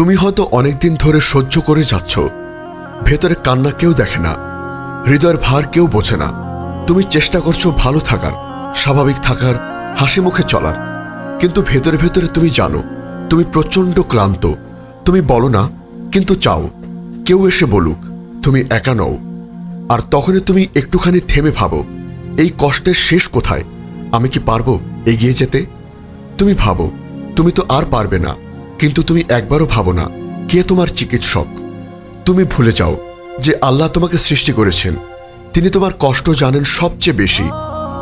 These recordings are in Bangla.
তুমি হয়তো অনেকদিন ধরে সহ্য করে যাচ্ছ। ভেতরে কান্না কেউ দেখে না। হৃদয়ের ভার কেউ বোঝে না। তুমি চেষ্টা করছ ভালো থাকার, স্বাভাবিক থাকার, হাসি মুখে চলার। কিন্তু ভেতরে ভেতরে তুমি জানো, তুমি প্রচণ্ড ক্লান্ত। তুমি বলো না, কিন্তু চাও। কেউ এসে বলুক, তুমি একা নও। আর তখনই তুমি একটুখানি থেমে ভাবো, এই কষ্টের শেষ কোথায়? আমি কি পারব এগিয়ে যেতে? তুমি ভাবো, তুমি তো আর পারবে না। কিন্তু তুমি একবারও ভাবো না কে তোমার চিকিৎসক। তুমি ভুলে যাও যে আল্লাহ তোমাকে সৃষ্টি করেছেন। তিনি তোমার কষ্ট জানেন সবচেয়ে বেশি।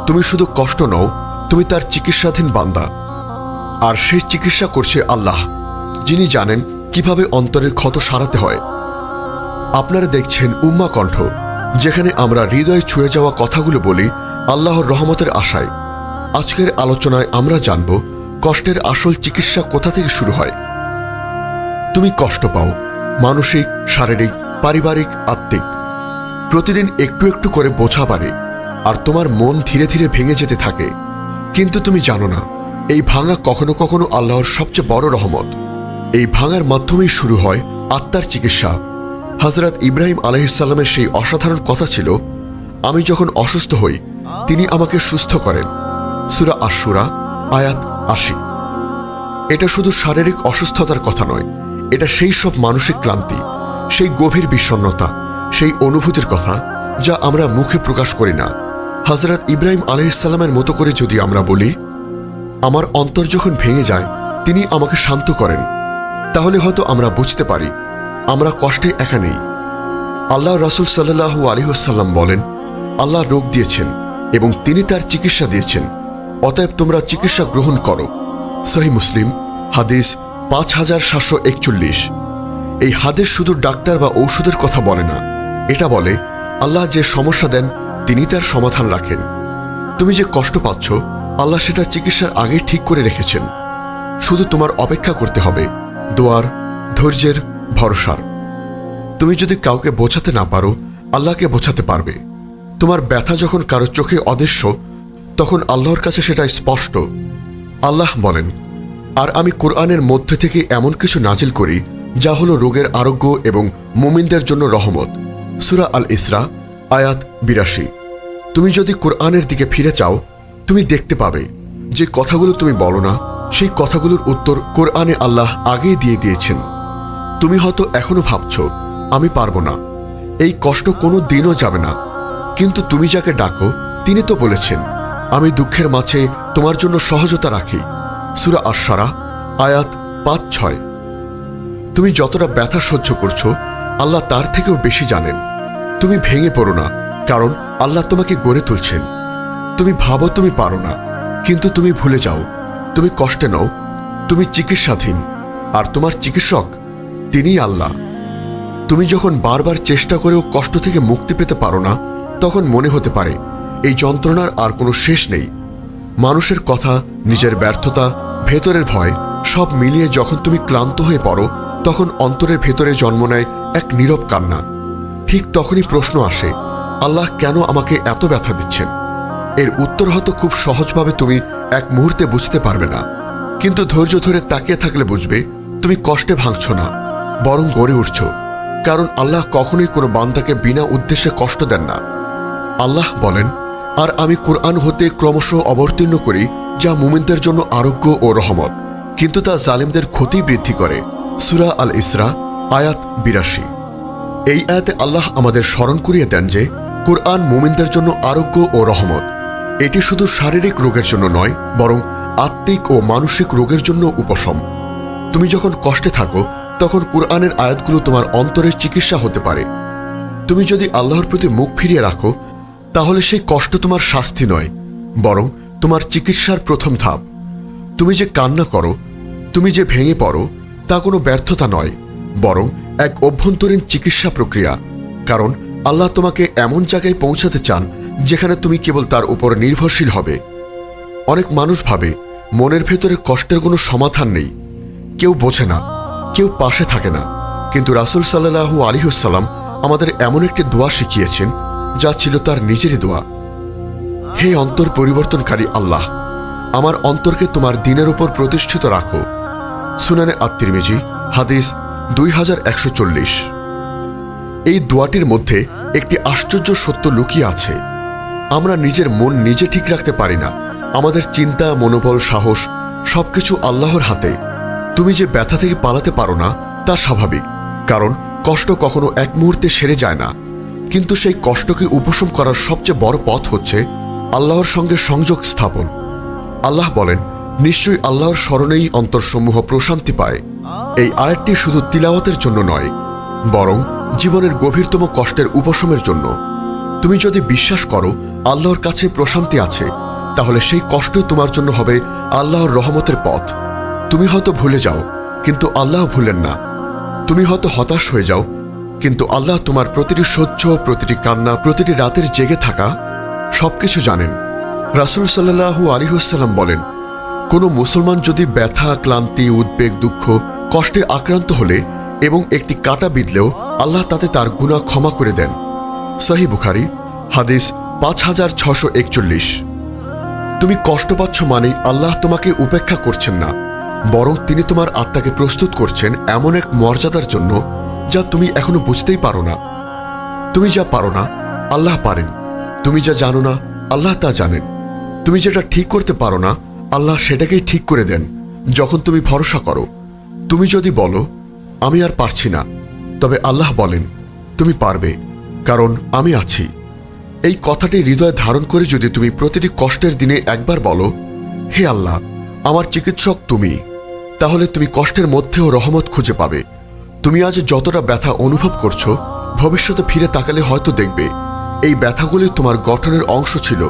তুমি শুধু কষ্ট নও, তুমি তার চিকিৎসাধীন বান্দা। আর সেই চিকিৎসা করছে আল্লাহ, যিনি জানেন কীভাবে অন্তরের ক্ষত সারাতে হয়। আপনারা দেখছেন উম্মা কণ্ঠ, যেখানে আমরা হৃদয়ে ছুঁয়ে যাওয়া কথাগুলো বলি আল্লাহর রহমতের আশায়। আজকের আলোচনায় আমরা জানব কষ্টের আসল চিকিৎসা কোথা থেকে শুরু হয়। তুমি কষ্ট পাও, মানসিক, শারীরিক, পারিবারিক, আত্মিক। প্রতিদিন একটু একটু করে বোঝা বাড়ে, আর তোমার মন ধীরে ধীরে ভেঙে যেতে থাকে। কিন্তু তুমি জানো না, এই ভাঙা কখনো কখনো আল্লাহর সবচেয়ে বড় রহমত। এই ভাঙার মাধ্যমেই শুরু হয় আত্মার চিকিৎসা। হজরত ইব্রাহিম আলহিসাল্লামের সেই অসাধারণ কথা ছিল, আমি যখন অসুস্থ হই, তিনি আমাকে সুস্থ করেন। সুরা আশুরা আয়াত আশি। এটা শুধু শারীরিক অসুস্থতার কথা নয় এটা সেই সব মানসিক ক্লান্তি, সেই গভীর বিষণ্ণতা, সেই অনুভূতির কথা যা আমরা মুখে প্রকাশ করি না। হজরত ইব্রাহিম আলহিসাল্লামের মতো করে যদি আমরা বলি, আমার অন্তর যখন ভেঙে যায়, তিনি আমাকে শান্ত করেন, তাহলে হয়তো আমরা বুঝতে পারি, আমরা কষ্টে একা নেই। আল্লাহ রাসুল সাল্লাহু আলিহাসাল্লাম বলেন, আল্লাহ রোগ দিয়েছেন এবং তিনি তার চিকিৎসা দিয়েছেন, অতএব তোমরা চিকিৎসা গ্রহণ করো। সহি মুসলিম, হাদিস পাঁচ হাজার সাতশো একচল্লিশ। এই হাদিস শুধু ডাক্তার বা ঔষধের কথা বলে না। এটা বলে, আল্লাহ যে সমস্যা দেন, তিনি তার সমাধান রাখেন। তুমি যে কষ্ট পাচ্ছ, আল্লাহ সেটা চিকিৎসার আগেই ঠিক করে রেখেছেন। শুধু তোমার অপেক্ষা করতে হবে, দোয়ার, ধৈর্যের, ভরসার। তুমি যদি কাউকে বোঝাতে না পারো, আল্লাহকে বোঝাতে পারবে। তোমার ব্যথা যখন কারও চোখে অদৃশ্য, তখন আল্লাহর কাছে সেটা স্পষ্ট। আল্লাহ বলেন আর আমি কোরআনের মধ্যে থেকে এমন কিছু নাজিল করি, যা হলো রোগের আরোগ্য এবং মুমিনদের জন্য রহমত। সুরা আল ইসরা, আয়াত বিরাশি। তুমি যদি কোরআনের দিকে ফিরে চাও, তুমি দেখতে পাবে যে কথাগুলো তুমি বলো না, সেই কথাগুলোর উত্তর কোরআনে আল্লাহ আগেই দিয়ে দিয়েছেন। তুমি হয়তো এখনও ভাবছ, আমি পারব না। এই কষ্ট কোনো দিনও যাবে না। কিন্তু তুমি যাকে ডাকো, তিনি তো বলেছেন, আমি দুঃখের মাঝে তোমার জন্য সহজতা রাখি। সুরা আশারা আয়াত পাঁচ, ছয়। তুমি যতটা ব্যথা সহ্য করছ, আল্লাহ তার থেকেও বেশি জানেন। তুমি ভেঙে পড়ো না, কারণ আল্লাহ তোমাকে গড়ে তুলছেন। তুমি ভাবো তুমি পারো না, কিন্তু তুমি ভুলে যাও। তুমি কষ্টে নও, তুমি চিকিৎসাধীন, আর তোমার চিকিৎসক তিনিই আল্লাহ। তুমি যখন বারবার চেষ্টা করেও কষ্ট থেকে মুক্তি পেতে পারো না, তখন মনে হতে পারে, এই যন্ত্রণার আর কোনো শেষ নেই। মানুষের কথা, নিজের ব্যর্থতা ভেতরের ভয় সব মিলিয়ে যখন তুমি ক্লান্ত হয়ে পড়ো, তখন অন্তরের ভেতরে জন্ম নেয় এক নীরব কান্না। ঠিক তখনই প্রশ্ন আসে, আল্লাহ কেন আমাকে এত ব্যথা দিচ্ছেন? এর উত্তর হয়তো খুব সহজভাবে তুমি এক মুহূর্তে বুঝতে পারবে না। কিন্তু ধৈর্য ধরে তাকিয়ে থাকলে বুঝবে, তুমি কষ্টে ভাঙছ না, বরং গড়ে উঠছ। কারণ আল্লাহ কখনোই কোনো বান্দাকে বিনা উদ্দেশ্যে কষ্ট দেন না। আল্লাহ বলেন আর আমি কোরআন হতে ক্রমশ অবতীর্ণ করি, যা মুমিনদের জন্য আরোগ্য ও রহমত। কিন্তু তা জালিমদের ক্ষতি বৃদ্ধি করে। সুরা আল ইসরা, আয়াত বিরাশি। এই আয়াতে আল্লাহ আমাদের স্মরণ করিয়ে দেন যে, কোরআন মুমিনদের জন্য আরোগ্য ও রহমত। এটি শুধু শারীরিক রোগের জন্য নয়, বরং আত্মিক ও মানসিক রোগের জন্য উপশম। তুমি যখন কষ্টে থাকো, তখন কোরআনের আয়াতগুলো তোমার অন্তরের চিকিৎসা হতে পারে। তুমি যদি আল্লাহর প্রতি মুখ ফিরিয়ে রাখো তাহলে সেই কষ্ট তোমার শাস্তি নয়, বরং তোমার চিকিৎসার প্রথম ধাপ। তুমি যে কান্না করো, তুমি যে ভেঙে পড়ো, তা কোনো ব্যর্থতা নয়, বরং এক অভ্যন্তরীণ চিকিৎসা প্রক্রিয়া। কারণ আল্লাহ তোমাকে এমন জায়গায় পৌঁছাতে চান, যেখানে তুমি কেবল তার উপর নির্ভরশীল হবে। অনেক মানুষ ভাবে, মনের ভেতরে কষ্টের কোনো সমাধান নেই। কেউ বোঝে না, কেউ পাশে থাকে না। কিন্তু রাসুল সাল্লাহু আলিহসাল্লাম আমাদের এমন একটি দোয়া শিখিয়েছেন যা ছিল তার নিজেরই দোয়া। হে অন্তর পরিবর্তনকারী আল্লাহ, আমার অন্তরকে তোমার দিনের উপর প্রতিষ্ঠিত রাখো। সুনানে আত্মিরমিজি, হাদিস দুই হাজার একশো চল্লিশ। এই দোয়াটির মধ্যে একটি আশ্চর্য সত্য লুকিয়ে আছে। আমরা নিজের মন নিজে ঠিক রাখতে পারি না। আমাদের চিন্তা, মনোবল, সাহস সবকিছু আল্লাহর হাতে। তুমি যে ব্যথা থেকে পালাতে পারো না, তা স্বাভাবিক। কারণ কষ্ট কখনো এক মুহূর্তে সেরে যায় না। কিন্তু সেই কষ্টকে উপশম করার সবচেয়ে বড় পথ হচ্ছে আল্লাহর সঙ্গে সংযোগ স্থাপন। আল্লাহ বলেন, নিশ্চয়ই আল্লাহর স্মরণেই অন্তরসমূহ প্রশান্তি পায়। এই আয়াতটি শুধু তিলাওয়াতের জন্য নয়, বরং জীবনের গভীরতম কষ্টের উপশমের জন্য। তুমি যদি বিশ্বাস করো আল্লাহর কাছে প্রশান্তি আছে, তাহলে সেই কষ্টই তোমার জন্য হবে আল্লাহর রহমতের পথ। তুমি হয়তো ভুলে যাও, কিন্তু আল্লাহ ভুলেন না। তুমি হয়তো হতাশ হয়ে যাও কিন্তু আল্লাহ তোমার প্রতিটি সহ্য, প্রতিটি কান্না, প্রতিটি রাতের জেগে থাকা সবকিছু জানেন। রাসুল সাল্লাহু আলিহাসাল্লাম বলেন, কোনো মুসলমান যদি ব্যথা, ক্লান্তি, উদ্বেগ, দুঃখ, কষ্টে আক্রান্ত হলে এবং একটি কাটা বিঁধলেও আল্লাহ তাতে তার গুণা ক্ষমা করে দেন। সহি বুখারি, হাদিস পাঁচ হাজার ছশো একচল্লিশ। তুমি কষ্ট পাচ্ছ মানেই আল্লাহ তোমাকে উপেক্ষা করছেন না, বরং তিনি তোমার আত্মাকে প্রস্তুত করছেন এমন এক মর্যাদার জন্য যা তুমি এখনও বুঝতেই পারো না। তুমি যা পারো না, আল্লাহ পারেন। তুমি যা জানো না, আল্লাহ তা জানেন। তুমি যেটা ঠিক করতে পারো না, আল্লাহ সেটাকেই ঠিক করে দেন, যখন তুমি ভরসা করো। তুমি যদি বলো, আমি আর পারছি না, তবে আল্লাহ বলেন, তুমি পারবে, কারণ আমি আছি। এই কথাটি হৃদয়ে ধারণ করে যদি তুমি প্রতিটি কষ্টের দিনে একবার বলো, হে আল্লাহ, আমার চিকিৎসক তুমি, তাহলে তুমি কষ্টের মধ্যেও রহমত খুঁজে পাবে। তুমি আজ যতটা ব্যথা অনুভব করছ, ভবিষ্যতে ফিরে তাকালে হয়তো দেখবে, এই ব্যথাগুলি তোমার গঠনের অংশ ছিল।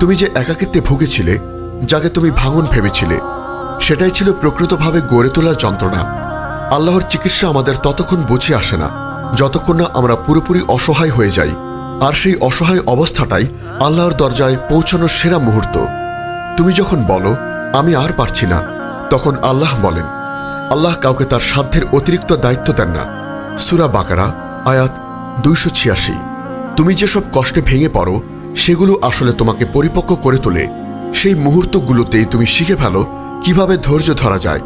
তুমি যে একাকিত্বে ভুগেছিলে, যাকে তুমি ভাঙন ভেবেছিলে, সেটাই ছিল প্রকৃতভাবে গড়ে তোলার যন্ত্রণা। আল্লাহর চিকিৎসা আমাদের ততক্ষণ বুঝে আসে না, যতক্ষণ না আমরা পুরোপুরি অসহায় হয়ে যাই। আর সেই অসহায় অবস্থাটাই আল্লাহর দরজায় পৌঁছানোর সেরা মুহূর্ত। তুমি যখন বলো, আমি আর পারছি না, তখন আল্লাহ বলেন আল্লাহ কাউকে তার সাধ্যের অতিরিক্ত দায়িত্ব দেন না। সুরা বাকারা, আয়াত দুইশো ছিয়াশি। তুমি যেসব কষ্টে ভেঙে পড়ো, সেগুলো আসলে তোমাকে পরিপক্ক করে তোলে। সেই মুহূর্তগুলোতেই তুমি শিখে ফেলো কীভাবে ধৈর্য ধরা যায়,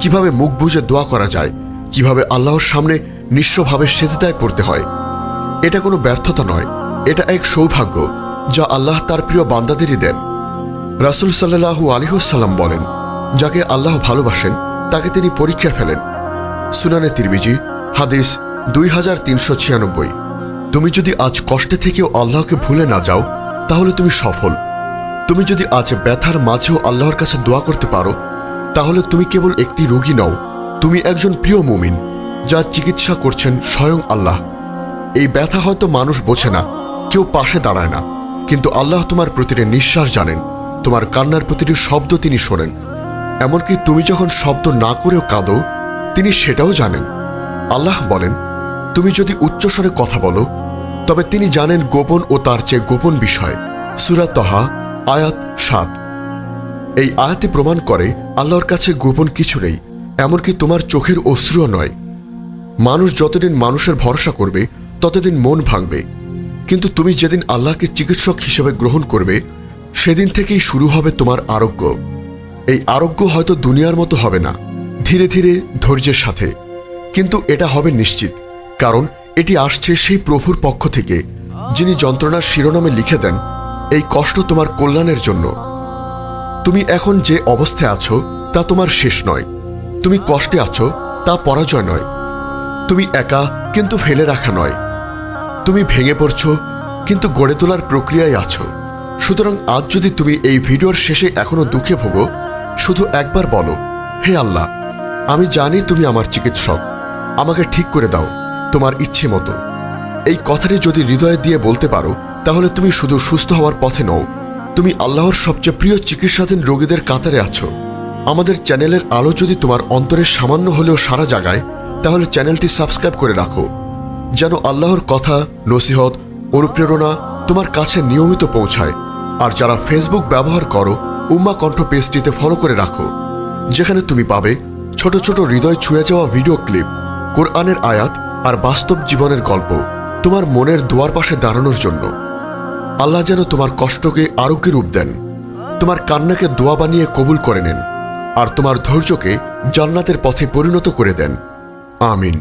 কীভাবে মুখ বুঝে দোয়া করা যায়, কীভাবে আল্লাহর সামনে নিঃস্বভাবে সেজদায় পড়তে হয়। এটা কোনো ব্যর্থতা নয়, এটা এক সৌভাগ্য যা আল্লাহ তার প্রিয় বান্দাদেরই দেন। রাসুল সাল্লাহু আলিহসাল্লাম বলেন, যাকে আল্লাহ ভালোবাসেন তাকে তিনি পরীক্ষা ফেলেন। সুনানে তিরমিজি, হাদিস দুই হাজার তিনশো ছিয়ানব্বই। তুমি যদি আজ কষ্টে থেকেও আল্লাহকে ভুলে না যাও, তাহলে তুমি সফল। তুমি যদি আজ ব্যথার মাঝেও আল্লাহর কাছে দোয়া করতে পারো, তাহলে তুমি কেবল একটি রোগী নও, তুমি একজন প্রিয় মুমিন যার চিকিৎসা করছেন স্বয়ং আল্লাহ। এই ব্যথা হয়তো মানুষ বোঝে না, কেউ পাশে দাঁড়ায় না, কিন্তু আল্লাহ তোমার প্রতিটি নিঃশ্বাস জানেন, তোমার কান্নার প্রতিটি শব্দ তিনি শোনেন। এমনকি তুমি যখন শব্দ না করেও কাঁদো, তিনি সেটাও জানেন। আল্লাহ বলেন, তুমি যদি উচ্চস্বরে কথা বলো, তবে তিনি জানেন গোপন ও তার চেয়ে গোপন বিষয়। সুরাত তহা, আয়াত সাত। এই আয়াতে প্রমাণ করে আল্লাহর কাছে গোপন কিছু নেই, এমনকি তোমার চোখের অশ্রুও নয়। মানুষ যতদিন মানুষের ভরসা করবে, ততদিন মন ভাঙবে। কিন্তু তুমি যেদিন আল্লাহকে চিকিৎসক হিসেবে গ্রহণ করবে, সেদিন থেকেই শুরু হবে তোমার আরোগ্য। এই আরোগ্য হয়তো দুনিয়ার মতো হবে না, ধীরে ধীরে ধৈর্যের সাথে। কিন্তু এটা হবে নিশ্চিত, কারণ এটি আসছে সেই প্রভুর পক্ষ থেকে, যিনি যন্ত্রণার শিরোনামে লিখে দেন, এই কষ্ট তোমার কল্যাণের জন্য। তুমি এখন যে অবস্থায় আছো, তা তোমার শেষ নয়। তুমি কষ্টে আছো, তা পরাজয় নয়। তুমি একা, কিন্তু ফেলে রাখা নয়। তুমি ভেঙে পড়ছো, কিন্তু গড়ে তোলার প্রক্রিয়ায় আছো। সুতরাং আজ যদি তুমি এই ভিডিওর শেষে এখনও দুঃখে ভোগো শুধু একবার বলো, হে আল্লাহ, আমি জানি তুমি আমার চিকিৎসক। আমাকে ঠিক করে দাও, তোমার ইচ্ছে মতো। এই কথাটি যদি হৃদয়ে দিয়ে বলতে পারো, তাহলে তুমি শুধু সুস্থ হওয়ার পথে নও। তুমি আল্লাহর সবচেয়ে প্রিয় চিকিৎসাধীন রোগীদের কাতারে আছো। আমাদের চ্যানেলের আলো যদি তোমার অন্তরের সামান্য হলেও সারা জাগায়, তাহলে চ্যানেলটি সাবস্ক্রাইব করে রাখো। যেন আল্লাহর কথা, নসিহত, অনুপ্রেরণা তোমার কাছে নিয়মিত পৌঁছায়। আর যারা ফেসবুক ব্যবহার করো উম্মা কণ্ঠ পেজটিতে ফলো করে রাখো, যেখানে তুমি পাবে ছোট ছোট হৃদয় ছুঁয়ে যাওয়া ভিডিও ক্লিপ কোরআনের আয়াত আর বাস্তব জীবনের গল্প তোমার মনের দুয়ার পাশে দাঁড়ানোর জন্য। আল্লাহ যেন তোমার কষ্টকে আরোগ্যের রূপ দেন, তোমার কান্নাকে দোয়া বানিয়ে কবুল করে নেন, আর তোমার ধৈর্যকে জান্নাতের পথে পরিণত করে দেন। আমিন।